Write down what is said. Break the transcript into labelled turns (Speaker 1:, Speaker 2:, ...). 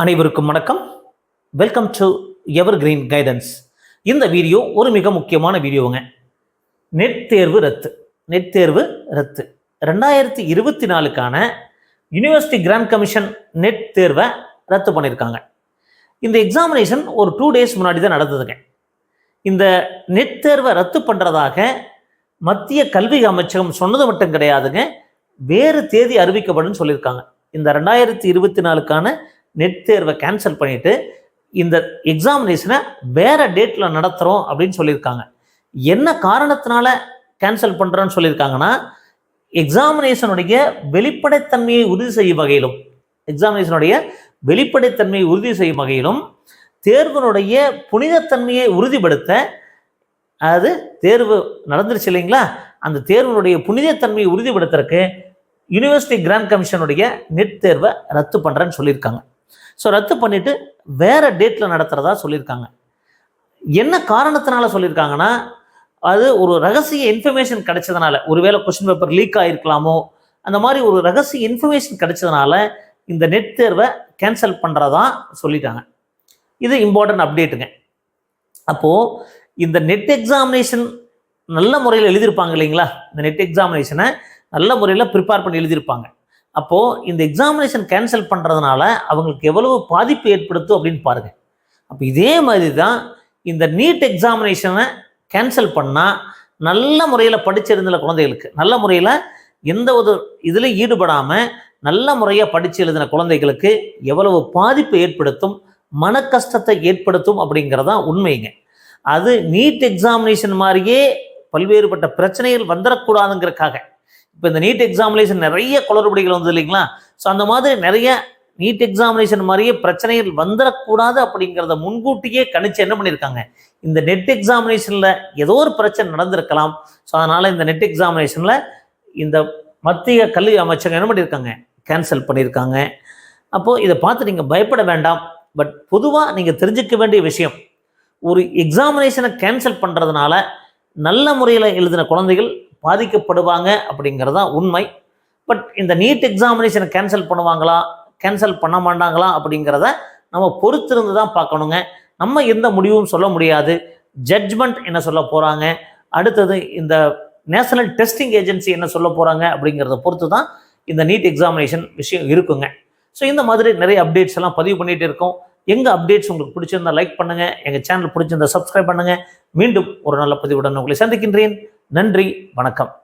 Speaker 1: அனைவருக்கும் வணக்கம். Welcome to evergreen guidance இந்த வீடியோ ஒரு மிக முக்கியமான வீடியோங்க. நெட் தேர்வு ரத்து. நெட் தேர்வு ரத்து. ரெண்டாயிரத்தி இருபத்தி நாலுக்கான யூனிவர்சிட்டி கிராண்ட் கமிஷன் நெட் தேர்வை ரத்து பண்ணியிருக்காங்க. இந்த எக்ஸாமினேஷன் ஒரு டூ டேஸ் முன்னாடி தான் நடந்ததுங்க. இந்த நெட் தேர்வை ரத்து பண்ணுறதாக மத்திய கல்வி அமைச்சகம் சொன்னது மட்டும் கிடையாதுங்க. வேறு தேதி அறிவிக்கப்படும் சொல்லியிருக்காங்க. இந்த ரெண்டாயிரத்தி இருபத்தி நாலுக்கான நெட் தேர்வை கேன்சல் பண்ணிட்டு இந்த எக்ஸாமினேஷனை வேறு டேட்டில் நடத்துகிறோம் அப்படின்னு சொல்லியிருக்காங்க. என்ன காரணத்தினால கேன்சல் பண்ணுறோன்னு சொல்லியிருக்காங்கன்னா எக்ஸாமினேஷனுடைய வெளிப்படைத்தன்மையை உறுதி செய்யும் வகையிலும் எக்ஸாமினேஷனுடைய வெளிப்படைத்தன்மையை உறுதி செய்யும் வகையிலும் தேர்வினுடைய புனிதத்தன்மையை உறுதிப்படுத்த அதாவது தேர்வு நடந்துருச்சு இல்லைங்களா? அந்த தேர்வினுடைய புனிதத்தன்மையை உறுதிப்படுத்துறதுக்கு யூனிவர்சிட்டி கிராண்ட் கமிஷனுடைய நெட் தேர்வை ரத்து பண்ணுறேன்னு சொல்லியிருக்காங்க. ஸோ ரத்து பண்ணிட்டு வேற டேட்டில் நடத்துகிறதா சொல்லியிருக்காங்க. என்ன காரணத்தினால சொல்லியிருக்காங்கன்னா அது ஒரு ரகசிய இன்ஃபர்மேஷன் கிடைச்சதுனால ஒருவேளை கொஸ்டின் பேப்பர் லீக் ஆகிருக்கலாமோ அந்த மாதிரி ஒரு ரகசிய இன்ஃபர்மேஷன் கிடைச்சதுனால இந்த நெட் தேர்வை கேன்சல் பண்ணுறதா சொல்லிட்டாங்க. இது இம்பார்ட்டன்ட் அப்டேட்டுங்க அப்போது இந்த நெட் எக்ஸாமினேஷன் நல்ல முறையில் எழுதியிருப்பாங்க இல்லைங்களா? இந்த நெட் எக்ஸாமினேஷனை நல்ல முறையில் ப்ரிப்பேர் பண்ணி எழுதியிருப்பாங்க. அப்போது இந்த எக்ஸாமினேஷன் கேன்சல் பண்ணுறதுனால அவங்களுக்கு எவ்வளவு பாதிப்பு ஏற்படுத்தும் அப்படின்னு பாருங்கள் அப்போ இதே மாதிரி தான் இந்த நீட் எக்ஸாமினேஷனை கேன்சல் பண்ணால் நல்ல முறையில் படிச்சிருந்த குழந்தைகளுக்கு நல்ல முறையில் எந்த ஒரு இதில் ஈடுபடாமல் நல்ல முறையாக படித்து எழுதின குழந்தைகளுக்கு எவ்வளவு பாதிப்பு ஏற்படுத்தும் மன கஷ்டத்தை ஏற்படுத்தும் அப்படிங்கிறதான் உண்மைங்க. அது நீட் எக்ஸாமினேஷன் மாதிரியே பல்வேறுபட்ட பிரச்சனைகள் வந்துடக்கூடாதுங்கிறதுக்காக இப்போ இந்த நீட் எக்ஸாமினேஷன் நிறைய குளறுபடிகள் வந்தது இல்லைங்களா? ஸோ அந்த மாதிரி நிறைய நீட் எக்ஸாமினேஷன் மாதிரியே பிரச்சனைகள் வந்துடக்கூடாது அப்படிங்கிறத முன்கூட்டியே கணிச்சு என்ன பண்ணியிருக்காங்க இந்த நெட் எக்ஸாமினேஷனில் ஏதோ ஒரு பிரச்சனை நடந்திருக்கலாம். ஸோ அதனால் இந்த நெட் எக்ஸாமினேஷனில் இந்த மத்திய கல்வி அமைச்சகம் என்ன பண்ணியிருக்காங்க கேன்சல் பண்ணியிருக்காங்க அப்போது இதை பார்த்து நீங்கள் பயப்பட வேண்டாம். பட் பொதுவாக நீங்கள் தெரிஞ்சுக்க வேண்டிய விஷயம் ஒரு எக்ஸாமினேஷனை கேன்சல் பண்ணுறதுனால நல்ல முறையில் எழுதின குழந்தைகள் பாதிக்கப்படுவாங்க அப்படிங்கிறது தான் உண்மை. பட் இந்த நீட் எக்ஸாமினேஷனை கேன்சல் பண்ணுவாங்களா? கேன்சல் பண்ண மாட்டாங்களா? அப்படிங்கிறத நம்ம பொறுத்திருந்து தான் பார்க்கணுங்க. நம்ம எந்த முடிவும் சொல்ல முடியாது. ஜட்ஜ்மெண்ட் என்ன சொல்ல போகிறாங்க அடுத்தது இந்த நேஷனல் டெஸ்டிங் ஏஜென்சி என்ன சொல்ல போகிறாங்க அப்படிங்கிறத பொறுத்து தான் இந்த நீட் எக்ஸாமினேஷன் விஷயம் இருக்குங்க. ஸோ இந்த மாதிரி நிறைய அப்டேட்ஸ் எல்லாம் பதிவு பண்ணிகிட்டு இருக்கோம். எங்கள் அப்டேட்ஸ் உங்களுக்கு பிடிச்சிருந்தா லைக் பண்ணுங்கள் எங்கள் சேனல் பிடிச்சிருந்தா சப்ஸ்கிரைப் பண்ணுங்கள் மீண்டும் ஒரு நல்ல பதிவுடன் உங்களை சந்திக்கின்றேன். நன்றி வணக்கம்.